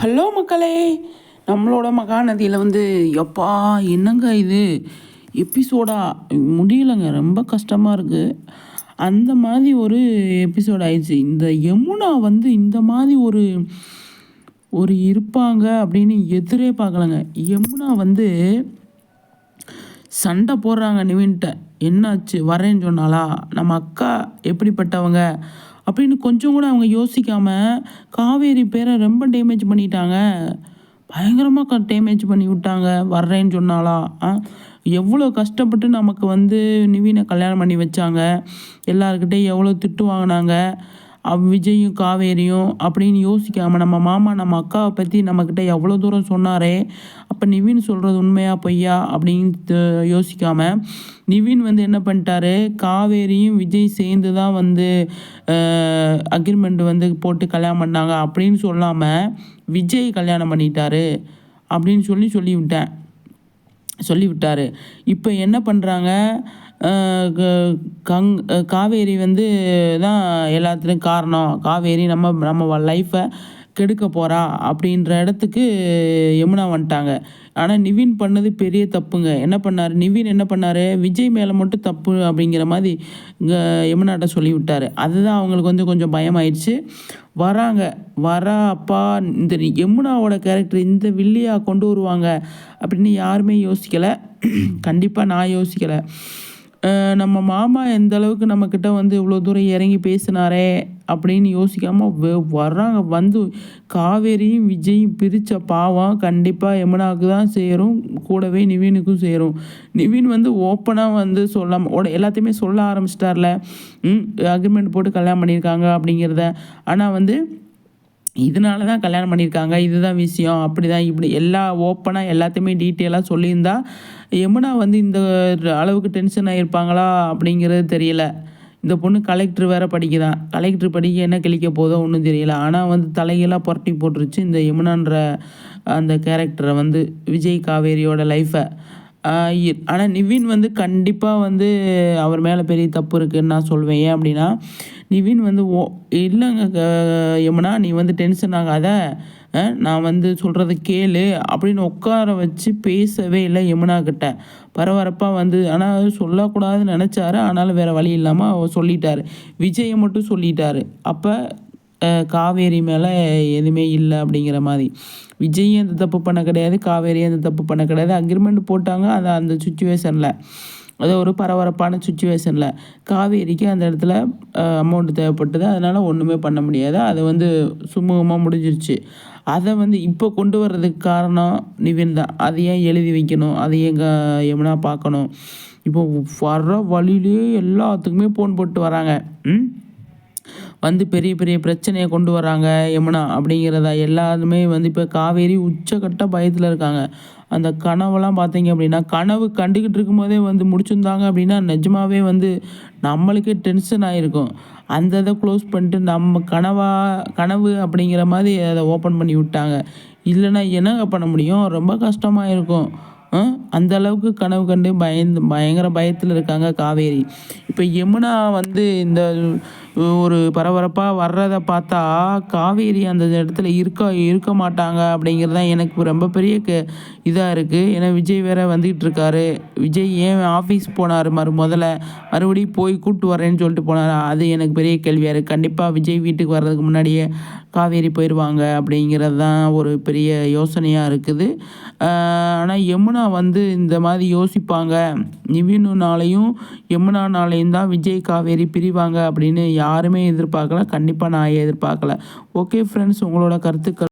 Hello மக்களே நம்மளோட மகாநதியில் வந்து எப்பா என்னங்க இது? எபிசோடா முடியலைங்க ரொம்ப கஷ்டமாக இருக்குது அந்த மாதிரி ஒரு எபிசோட் ஆயிடுச்சு. இந்த யமுனா வந்து இந்த மாதிரி ஒரு ஒரு இருப்பாங்க அப்படின்னு எதிரே பார்க்கலங்க. யமுனா வந்து சண்டை போடுறாங்க நிவின்ட்ட. என்னாச்சு? வரேன்னு சொன்னாலா நம்ம அக்கா எப்படிப்பட்டவங்க? அப்படின்னு கொஞ்சம் கூட அவங்க யோசிக்காமல் காவேரி பேரை ரொம்ப டேமேஜ் பண்ணிட்டாங்க. பயங்கரமாக க டேமேஜ் பண்ணி விட்டாங்க. வர்றேன்னு சொன்னாலா ஆ? எவ்வளோ கஷ்டப்பட்டு நமக்கு வந்து நிவீனை கல்யாணம் பண்ணி வச்சாங்க. எல்லாருக்கிட்டே எவ்வளோ திட்டு வாங்கினாங்க. அவ் விஜயும் காவேரியும் அப்படின்னு யோசிக்காமல் நம்ம மாமா நம்ம அக்காவை பற்றி நம்மக்கிட்ட எவ்வளோ தூரம் சொன்னாரே அப்போ நிவின் சொல்கிறது உண்மையா பொய்யா அப்படின்னு யோசிக்காமல் நிவின் வந்து என்ன பண்ணிட்டாரு? காவேரியும் விஜய் சேர்ந்து தான் வந்து அக்ரிமெண்ட் வந்து போட்டு கல்யாணம் பண்ணாங்க அப்படின்னு சொல்லாமல் விஜய் கல்யாணம் பண்ணிட்டாரு அப்படின்னு சொல்லி சொல்லிவிட்டேன். சொல்லிவிட்டார். இப்போ என்ன பண்ணுறாங்க கங் காவேரி வந்து தான் எல்லாத்துலேயும் காரணம். காவேரி நம்ம நம்ம லைஃப்பை கெடுக்க போகிறா அப்படின்ற இடத்துக்கு யமுனா வந்துட்டாங்க. ஆனால் நிவின் பண்ணது பெரிய தப்புங்க. என்ன பண்ணார்? நிவின் என்ன பண்ணார்? விஜய் மேலே மட்டும் தப்பு அப்படிங்கிற மாதிரி இங்கே யமுனாட்ட சொல்லி விட்டார் அதுதான் அவங்களுக்கு வந்து கொஞ்சம் பயமாயிடுச்சு. வராங்க. வரா அப்பா இந்த யமுனாவோட கேரக்டர் இந்த வில்லியாக கொண்டு வருவாங்க அப்படின்னு யாருமே யோசிக்கலை. கண்டிப்பாக நான் யோசிக்கலை. நம்ம மாமா எந்த அளவுக்கு நம்மக்கிட்ட வந்து இவ்வளோ தூரம் இறங்கி பேசினாரே அப்படின்னு யோசிக்காமல் வர்றாங்க. வந்து காவேரியும் விஜயும் பிரித்த பாவம் கண்டிப்பாக யமுனாவுக்கு தான் சேரும் கூடவே நிவீனுக்கும் சேரும். நிவீன் வந்து ஓப்பனாக வந்து சொல்லாமல் எல்லாத்தையுமே சொல்ல ஆரம்பிச்சிட்டார்ல. அக்ரிமெண்ட் போட்டு கல்யாணம் பண்ணியிருக்காங்க அப்படிங்கிறத. ஆனால் வந்து இதனால தான் கல்யாணம் பண்ணியிருக்காங்க. இதுதான் விஷயம் அப்படி தான் இப்படி எல்லா ஓப்பனாக எல்லாத்தையுமே டீட்டெயிலாக சொல்லியிருந்தா யமுனா வந்து இந்த அளவுக்கு டென்ஷன் ஆகியிருப்பாங்களா அப்படிங்கிறது தெரியல. இந்த பொண்ணு கலெக்டர் வேறு படிக்குதான் கலெக்டர் படிக்க என்ன கிழிக்க போதோ ஒன்றும் தெரியல. ஆனால் வந்து தலையெல்லாம் புரட்டி போட்டுருச்சு இந்த யமுனான்ற அந்த கேரக்டரை வந்து விஜய் காவேரியோட லைஃப்பை ஆனால் நிவின் வந்து கண்டிப்பாக வந்து அவர் மேலே பெரிய தப்பு இருக்குதுன்னு நான் சொல்வேன். ஏன் அப்படின்னா நிவின் வந்து ஓ இல்லைங்க யமுனா நீ வந்து டென்ஷன் ஆகாத. நான் வந்து சொல்கிறத கேளு அப்படின்னு உட்கார வச்சு பேசவே இல்லை யமுனா கிட்ட. பரபரப்பாக வந்து ஆனால் சொல்லக்கூடாதுன்னு நினச்சாரு. ஆனாலும் வேறு வழி இல்லாமல் அவர் சொல்லிட்டாரு. விஜயை மட்டும் சொல்லிட்டாரு. அப்போ காவேரி மேலே எதுவுமே இல்லை அப்படிங்கிற மாதிரி. விஜயும் அந்த தப்பு பண்ண கிடையாது. காவேரியும் அந்த தப்பு பண்ண கிடையாது. அக்ரிமெண்ட் போட்டாங்க. அந்த அந்த சுச்சுவேஷனில் அது ஒரு பரபரப்பான சுச்சுவேஷனில் காவேரிக்கு அந்த இடத்துல அமௌண்ட் தேவைப்பட்டது. அதனால் ஒன்றுமே பண்ண முடியாது. அது வந்து சுமூகமாக முடிஞ்சிருச்சு. அதை வந்து இப்போ கொண்டு வர்றதுக்கு காரணம் நிவின் தான். அதை ஏன் எழுதி வைக்கணும்? அதை எங்கே எவனா பார்க்கணும்? இப்போ வர்ற வழியிலே எல்லாத்துக்குமே ஃபோன் போட்டு வராங்க. ம்? வந்து பெரிய பெரிய பிரச்சனையை கொண்டு வராங்க யமுனா அப்படிங்கிறத எல்லாருமே வந்து இப்போ காவேரி உச்சக்கட்ட பயத்தில் இருக்காங்க. அந்த கனவெல்லாம் பார்த்தீங்க அப்படின்னா கனவு கண்டுக்கிட்டு இருக்கும்போதே வந்து முடிச்சிருந்தாங்க அப்படின்னா நிஜமாவே வந்து நம்மளுக்கே டென்ஷன் ஆகிருக்கும் அந்த இதை க்ளோஸ் பண்ணிட்டு நம்ம கனவா கனவு அப்படிங்கிற மாதிரி அதை ஓப்பன் பண்ணி விட்டாங்க. இல்லைன்னா என்னங்க பண்ண முடியும்? ரொம்ப கஷ்டமாக இருக்கும். அந்த அளவுக்கு கனவு கண்டு பயந்து பயங்கர பயத்தில் இருக்காங்க காவேரி. இப்போ யமுனா வந்து இந்த ஒரு பரபரப்பாக வர்றதை பார்த்தா காவேரி அந்த இடத்துல இருக்க இருக்க மாட்டாங்க அப்படிங்கிறது தான் எனக்கு ரொம்ப பெரிய க இதாக இருக்குது ஏன்னா விஜய் வேற வந்துகிட்டு இருக்காரு. விஜய் ஏன் ஆஃபீஸ் போனார் மறு முதல்ல? மறுபடியும் போய் கூப்பிட்டு வரேன்னு சொல்லிட்டு போனார்? அது எனக்கு பெரிய கேள்வியாக இருக்குது கண்டிப்பாக விஜய் வீட்டுக்கு வர்றதுக்கு முன்னாடியே காவேரி போயிடுவாங்க அப்படிங்கிறது தான் ஒரு பெரிய யோசனையாக இருக்குது. ஆனால் யமுனா வந்து இந்த மாதிரி யோசிப்பாங்க. நிவினுனாலையும் யமுனானாலையும் தான் விஜய் காவேரி பிரிவாங்க அப்படின்னு யாருமே எதிர்பார்க்கல. கண்டிப்பாக நான் எதிர்பார்க்கல. ஓகே ஃப்ரெண்ட்ஸ் உங்களோட கருத்துக்கள்